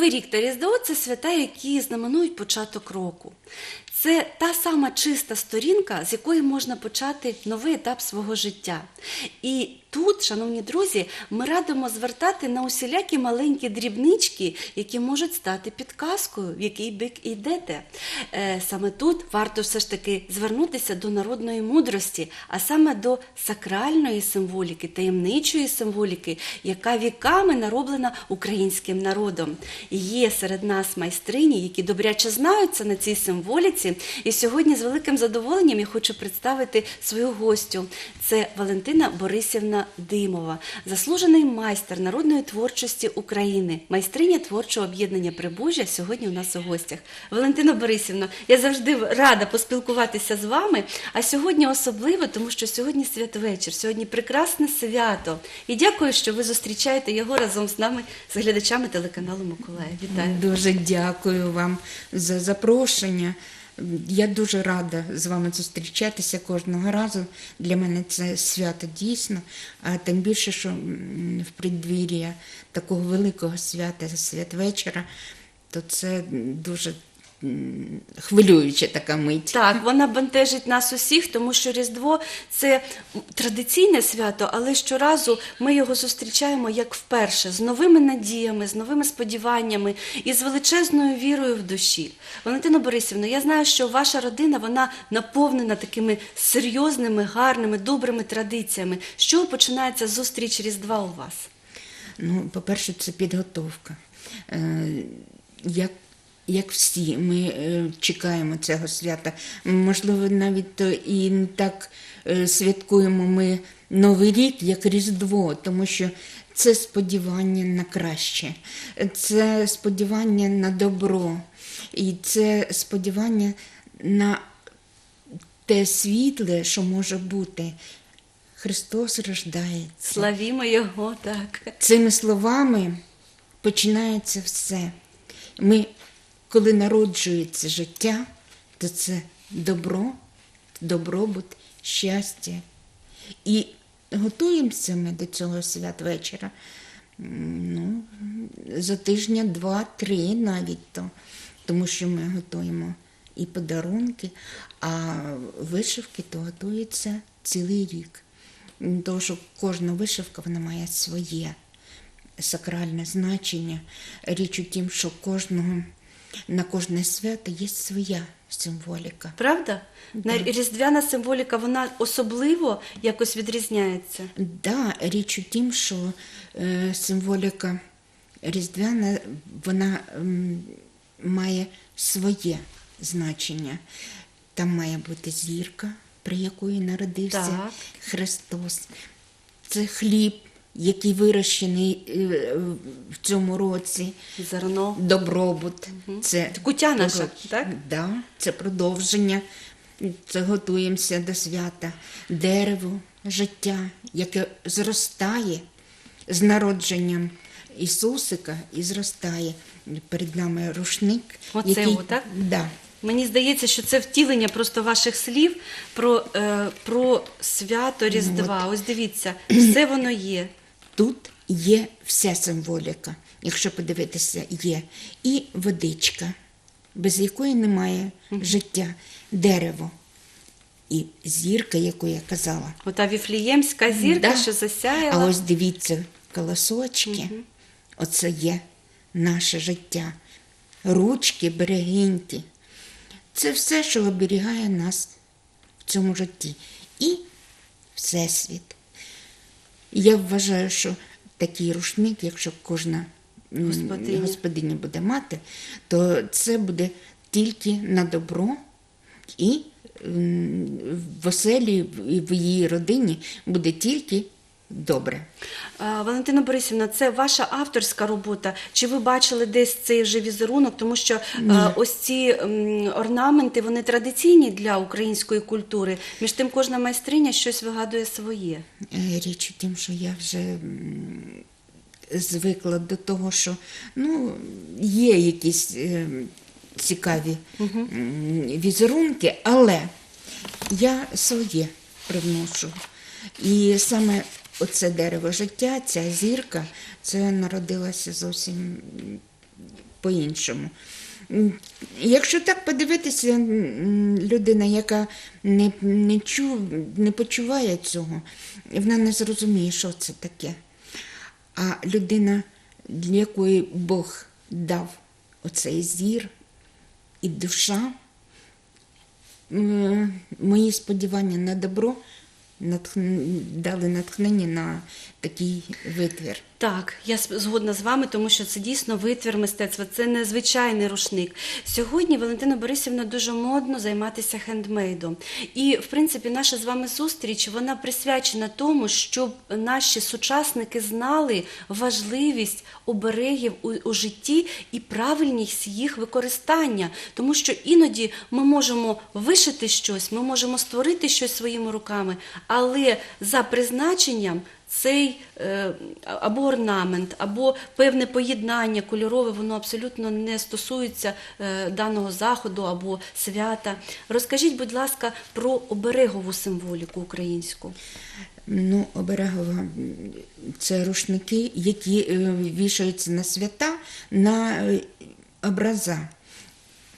Новий рік та Різдво це свята, які знаменують початок року. Це та сама чиста сторінка, з якої можна почати новий етап свого життя. І тут, шановні друзі, ми радимо звертати на усілякі маленькі дрібнички, які можуть стати підказкою, в який бік йдете. Е, Саме тут варто все ж таки звернутися до народної мудрості, а саме до сакральної символіки, таємничої символіки, яка віками нароблена українським народом. Є серед нас майстрині, які добряче знаються на цій символіці. І сьогодні з великим задоволенням я хочу представити свою гостю. Це Валентина Борисівна Димова, заслужений майстер народної творчості України, майстриня творчого об'єднання Прибужжя сьогодні у нас у гостях. Валентина Борисівна, я завжди рада поспілкуватися з вами. А сьогодні особливо, тому що сьогодні святвечір, сьогодні прекрасне свято. І дякую, що ви зустрічаєте його разом з нами, з глядачами телеканалу Миколаїв. Вітаю. Дуже дякую вам за запрошення. Я дуже рада з вами зустрічатися кожного разу. Для мене це свято дійсно, а тим більше, що в преддвір'я такого великого свята, святвечора, то це дуже хвилююча така мить. Так, вона бентежить нас усіх, тому що Різдво це традиційне свято, але щоразу ми його зустрічаємо як вперше, з новими надіями, з новими сподіваннями і з величезною вірою в душі. Валентина Борисівна, я знаю, що ваша родина вона наповнена такими серйозними, гарними, добрими традиціями. Чого починається зустріч Різдва у вас? Ну, по-перше, це підготовка. Е, Як, як всі, ми е, чекаємо цього свята. Можливо, навіть і не так е, святкуємо ми Новий рік, як Різдво, тому що це сподівання на краще, це сподівання на добро, і це сподівання на те світле, що може бути. Христос рождається. Славімо його, так. Цими словами починається все. Ми, коли народжується життя, то це добро, добробут, щастя. І готуємося ми до цього святвечора. Ну, за тижня два-три навіть то, тому що ми готуємо і подарунки, а вишивки то готуються цілий рік. Тому що кожна вишивка вона має своє сакральне значення. Річ у тім, що кожного, на кожне свято є своя символіка. Правда? На Різдвяна символіка вона особливо якось відрізняється. Да, річ у тім, що е, символіка різдвяна вона м, має своє значення. Там має бути зірка, при якої народився Так. Христос. Це хліб, який вирощений е, в цьому році. Зерно. Добробут. Це Кутя наша, так? Да, це продовження. Це готуємося до свята. Дерево, життя, яке зростає з народженням Ісусика і зростає. Перед нами рушник. Оце який, так? Да, Мені здається, що це втілення просто ваших слів про, е, про свято Різдва. Ось дивіться, все воно є. Тут є вся символіка. Якщо подивитися, є і водичка, без якої немає життя, дерево, і зірка, яку я казала. Ота віфліємська зірка, Да. що засяяла. А ось дивіться, колосочки, оце є наше життя. Ручки, берегиньки. Це все, що оберігає нас в цьому житті. І Всесвіт. Я вважаю, що такий рушник, якщо кожна Господиня. господиня буде мати, то це буде тільки на добро і в оселі і в її родині буде тільки добре. Валентина Борисівна, це ваша авторська робота. Чи ви бачили десь цей же візерунок? Тому що е, ось ці орнаменти вони традиційні для української культури. Між тим, кожна майстриня щось вигадує своє. Е, Річ у тім, що я вже звикла до того, що ну, є якісь е, цікаві м, візерунки, але я своє привношу. І саме оце дерево життя, ця зірка, це народилася зовсім по-іншому. Якщо так подивитися, людина, яка не, не, чу, не почуває цього, вона не зрозуміє, що це таке. А людина, для якої Бог дав оцей зір і душа, мої сподівання на добро натхн- дали натхнення на такий витвір. Так, я згодна з вами, тому що це дійсно витвір мистецтва, це незвичайний рушник. Сьогодні Валентина Борисівна дуже модно займатися хендмейдом. І, в принципі, наша з вами зустріч вона присвячена тому, щоб наші сучасники знали важливість оберегів у, у житті і правильність їх використання. Тому що іноді ми можемо вишити щось, ми можемо створити щось своїми руками, але за призначенням цей е, або орнамент, або певне поєднання кольорове, воно абсолютно не стосується е, даного заходу або свята. Розкажіть, будь ласка, про оберегову символіку українську. Ну, оберегова це рушники, які е, вішаються на свята на образа.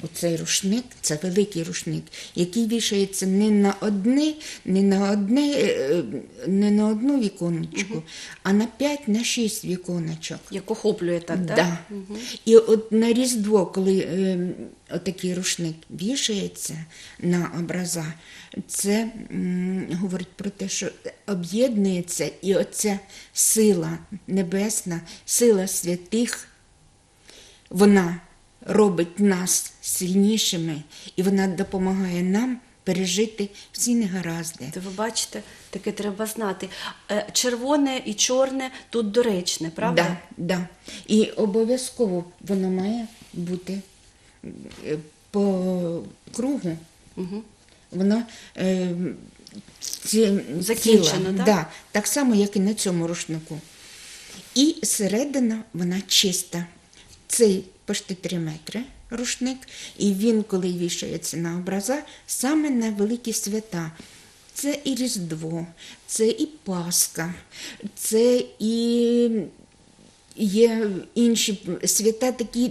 Оцей рушник це великий рушник, який вішається не на одне, не на одне, е, не на одну віконечку, а на п'ять, на шість віконечок. Як охоплює так, так? Да. І от на Різдво, коли е, отакий рушник вішається на образа, це м, говорить про те, що об'єднується і оця сила небесна, сила святих, вона робить нас сильнішими, і вона допомагає нам пережити всі негаразди. То ви бачите, таке треба знати. Е, Червоне і чорне тут доречне, правда? Да, да. І обов'язково воно має бути е, по кругу. Угу. Воно е, ці, Закінчено, ціла, так? Да, так само, як і на цьому рушнику. І середина вона чиста. Цей почти 3 метри рушник, і він, коли вішається на образа, саме на великі свята. Це і Різдво, це і Пасха, це і є інші свята такі,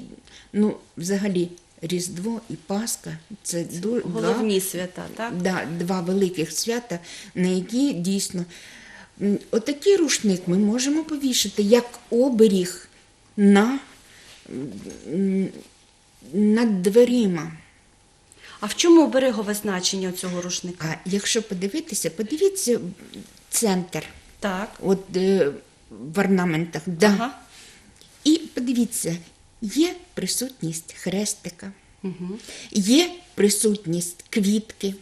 ну, взагалі, Різдво і Пасха це ду- два- Головні свята, так? Да, два великих свята, на які дійсно отакий рушник ми можемо повішати як оберіг на, над дверима. А в чому оберегове значення цього рушника? А якщо подивитися, подивіться центр, Так. от е, в орнаментах. Да. Ага. І подивіться, є присутність хрестика, Угу. є присутність квітки.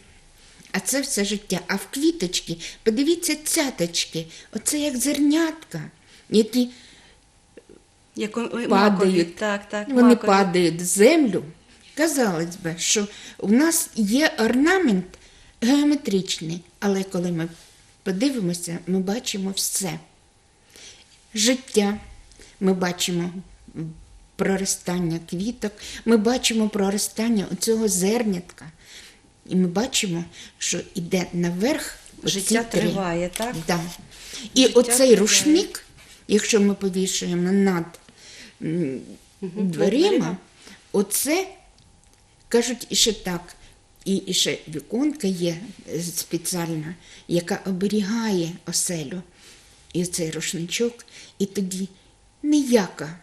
А це все життя. А в квіточки, подивіться, цяточки, оце як зернятка, які Як о- макові. падають. Так, так, Вони макові. падають в землю. Казалось би, що в нас є орнамент геометричний, але коли ми подивимося, ми бачимо все. Життя, ми бачимо проростання квіток, ми бачимо проростання цього зернятка. І ми бачимо, що йде наверх Життя триває, так? Да. І Життя оцей триває. рушник, якщо ми повішуємо над дверима. оце кажуть іще так. І, ще віконка є спеціальна, яка оберігає оселю. І цей рушничок, і тоді ніяка,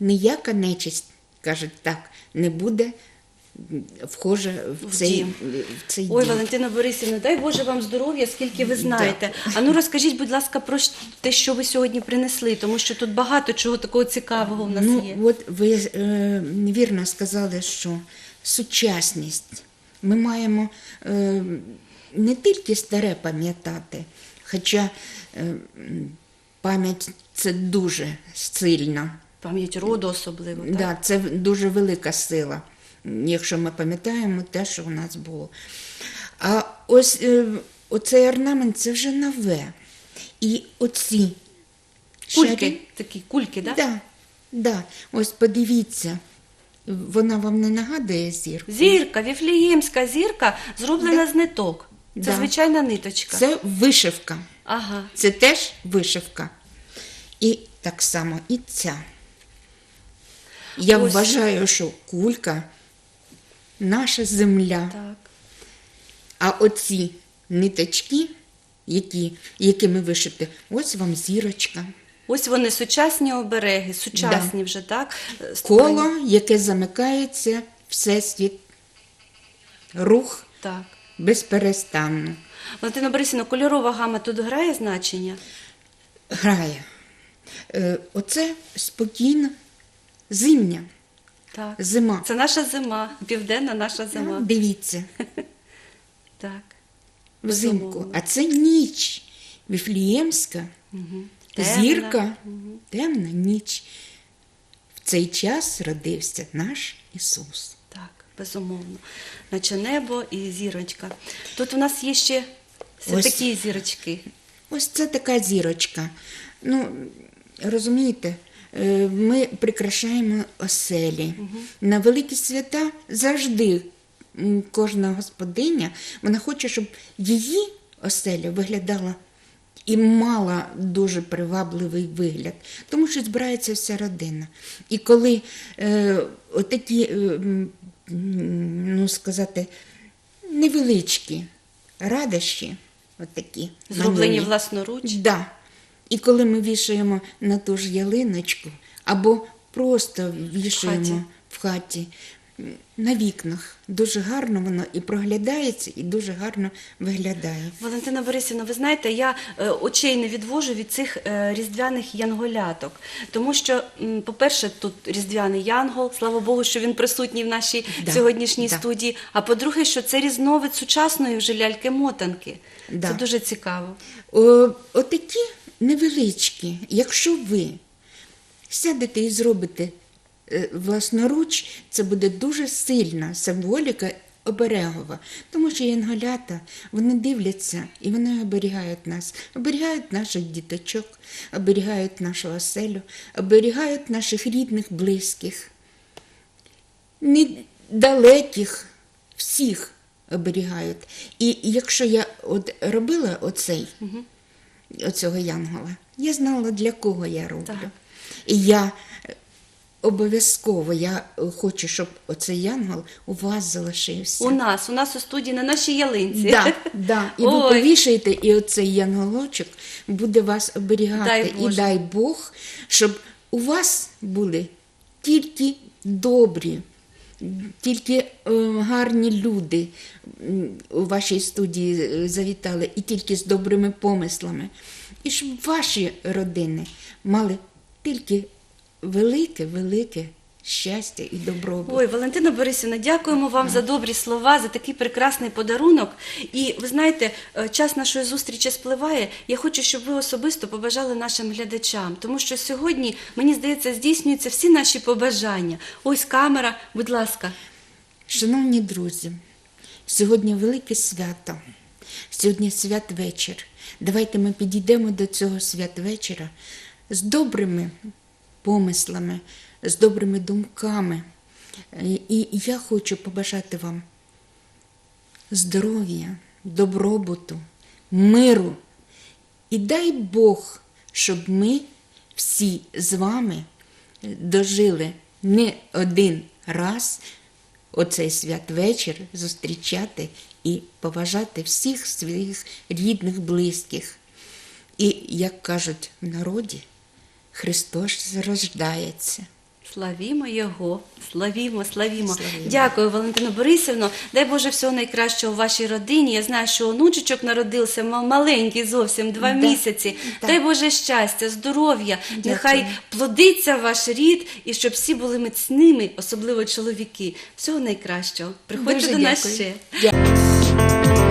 ніяка нечисть, кажуть так, не буде м, вхожа в цей, дім. в цей Ой, дім. Валентина Борисівна, дай Боже вам здоров'я, скільки ви знаєте. А ну розкажіть, будь ласка, про те, що ви сьогодні принесли, тому що тут багато чого такого цікавого в нас ну, є. От ви е, вірно сказали, що сучасність. Ми маємо е, не тільки старе пам'ятати, хоча е, пам'ять це дуже сильна. Пам'ять роду особливо. Так? Да, це дуже велика сила, якщо ми пам'ятаємо те, що у нас було. А ось е, оцей орнамент це вже нове. І оці Кульки, шарі- такі кульки, так? Да, да. Ось подивіться, вона вам не нагадує зірку? Зірка, віфліємська зірка зроблена з ниток. Це Да. звичайна ниточка. Це вишивка. Ага. Це теж вишивка. І так само і ця. Я Ось. вважаю, що кулька наша земля. Так. А оці ниточки, які, якими вишити, ось вам зірочка. Ось вони сучасні обереги, сучасні вже, так? Коло, яке замикається всесвіт. Рух Так. безперестанно. Валентина Борисівна, кольорова гама тут грає значення? Грає. Е, Оце спокійно зимня, Так. зима. Це наша зима, південна наша зима. Дивіться, Так. взимку. А це ніч. Віфліємська, Темна. зірка, темна ніч. В цей час родився наш Ісус. Так, безумовно. Наче небо і зірочка. Тут у нас є ще Ось. такі зірочки. Ось це така зірочка. Ну, розумієте, ми прикрашаємо оселі. На великі свята завжди кожна господиня вона хоче, щоб її оселя виглядала і мала дуже привабливий вигляд, тому що збирається вся родина. І коли е, отакі, е, ну сказати, невеличкі радощі, отакі, Зроблені манюні, власноруч. Да. І коли ми вішаємо на ту ж ялиночку, або просто вішаємо хаті. в хаті, на вікнах, дуже гарно воно і проглядається, і дуже гарно виглядає. Валентина Борисівна, ви знаєте, я е, очей не відвожу від цих е, різдвяних янголяток, тому що, по-перше, тут різдвяний янгол, слава Богу, що він присутній в нашій Да, сьогоднішній да. студії. А по-друге, що це різновид сучасної вже ляльки-мотанки. Да. Це дуже цікаво. О, отакі невеличкі, якщо ви сядете і зробите е, власноруч, це буде дуже сильна символіка оберегова. Тому що янголята, вони дивляться і вони оберігають нас, оберігають наших діточок, оберігають нашу оселю, оберігають наших рідних, близьких, недалеких, всіх оберігають. І якщо я от робила оцей, оцього янгола, я знала, для кого я роблю. Так. І я обов'язково я хочу, щоб оцей янгол у вас залишився. У нас, у нас у студії на нашій ялинці. Да, да. І ви Ой. повішаєте, і оцей янголочок буде вас оберігати. Дай і дай Бог, щоб у вас були тільки добрі, тільки е, гарні люди у вашій студії е, завітали, і тільки з добрими помислами. І щоб ваші родини мали тільки велике, велике щастя і добробут. Ой, Валентина Борисівна, дякуємо вам за добрі слова, за такий прекрасний подарунок. І ви знаєте, е, час нашої зустрічі спливає. Я хочу, щоб ви особисто побажали нашим глядачам, тому що сьогодні, мені здається, здійснюються всі наші побажання. Ось камера, будь ласка. Шановні друзі, сьогодні велике свято, сьогодні святвечір. Давайте ми підійдемо до цього святвечора з добрими помислами, з добрими думками. Е, І я хочу побажати вам здоров'я, добробуту, миру. І дай Бог, щоб ми всі з вами дожили не один раз оцей святвечір зустрічати і поважати всіх своїх рідних, близьких. І, як кажуть в народі, Христос рождається. Славімо Його, славімо, славімо. Славімо. Дякую, Валентина Борисівна. Дай Боже всього найкращого у вашій родині. Я знаю, що онучечок народився ма- маленький зовсім два Да. місяці. Да. Дай Боже щастя, здоров'я. Нехай плодиться ваш рід і щоб всі були міцними, особливо чоловіки. Всього найкращого. Приходьте Дуже до нас дякую. ще. Дякую.